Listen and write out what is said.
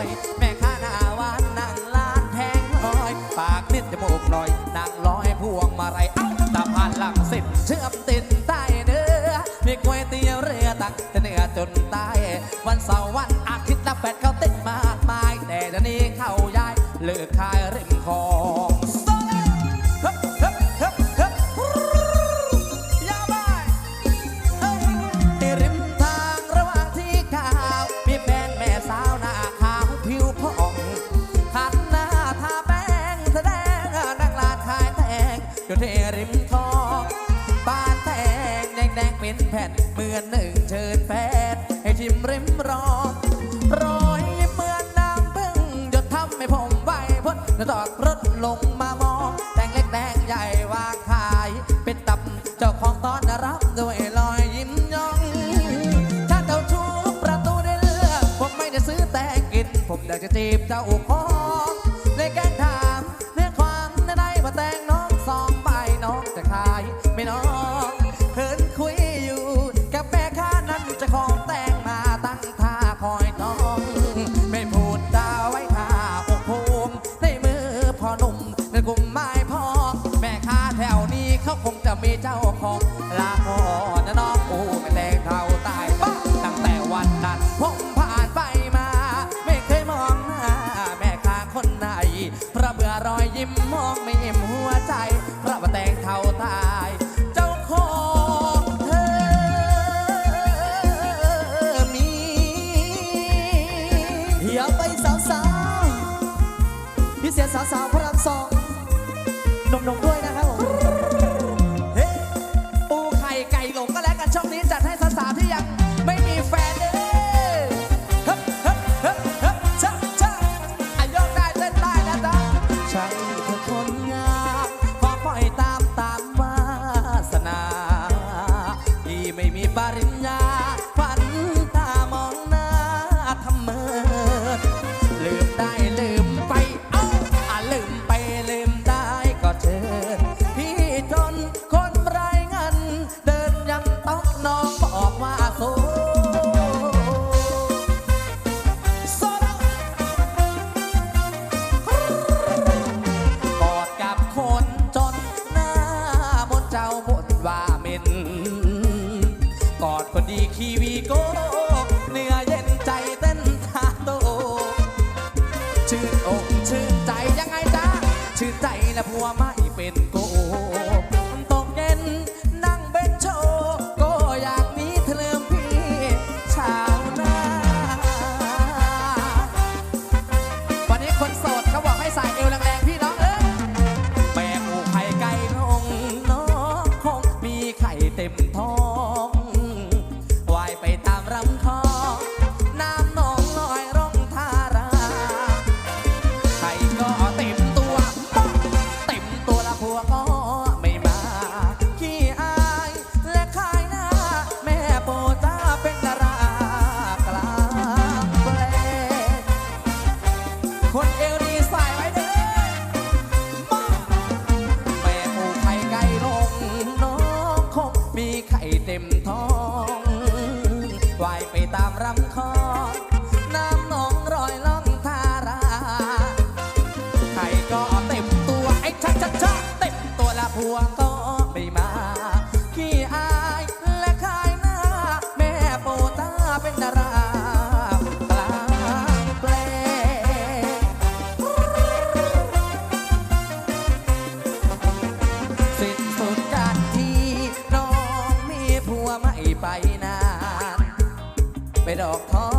อยแม่ค้าหน้าวานนั่งร้านแพงลอย ปากนิดจมูกหน่อยนั่งร้อยพวงมาไรเอ้าตะพานหลังสิบเชื่อมติดใต้เนื้อมีก๋วยเตี๋ยวเรือตักแต่เหนือจนใต้วันเสาร์วัน แดงแดงๆเป็นแผ่นเหมือนหนึ่งเชิญแฟนให้ชิมริมรองรอยเหมือนน้ำพึ่งหยดทำให้ผมไหวพ้นแล้วจอดรถลงมามองแต่งเล็กแดงใหญ่วางขาย เป็นตับเจ้าของตอนรับด้วยรอยยิ้มย่อง ถ้าเจ้าชู้ประตูได้เลือกผมไม่ได้ซื้อแต่กิน ผมอยากจะจีบเจ้าขอ องไม่เอ็มหัวใจพระประแตงเท่าตายเจ้าของเธอมีอย่าไปสาวสาวพิเศษสาวสาวพระรามสองหนุ่มๆด้วยนะครับ กอดคนดีคีวีโกเนื้อเย็นใจเต้นทาโต ชื่นอกชื่นใจยังไงจ๊ะชื่นใจและผัวไม่เป็นโกตกเย็นนั่งเบนโชก็อยากมีเธอเลืมพี่ชาวนาวันนี้คนโสดเขาบอกให้ใส่เอวแรงๆพี่น้องเอ้ยแม่ปูไข่ไก่ลงน้องคงมีไข่เต็มท้อง ไปดอกท่อ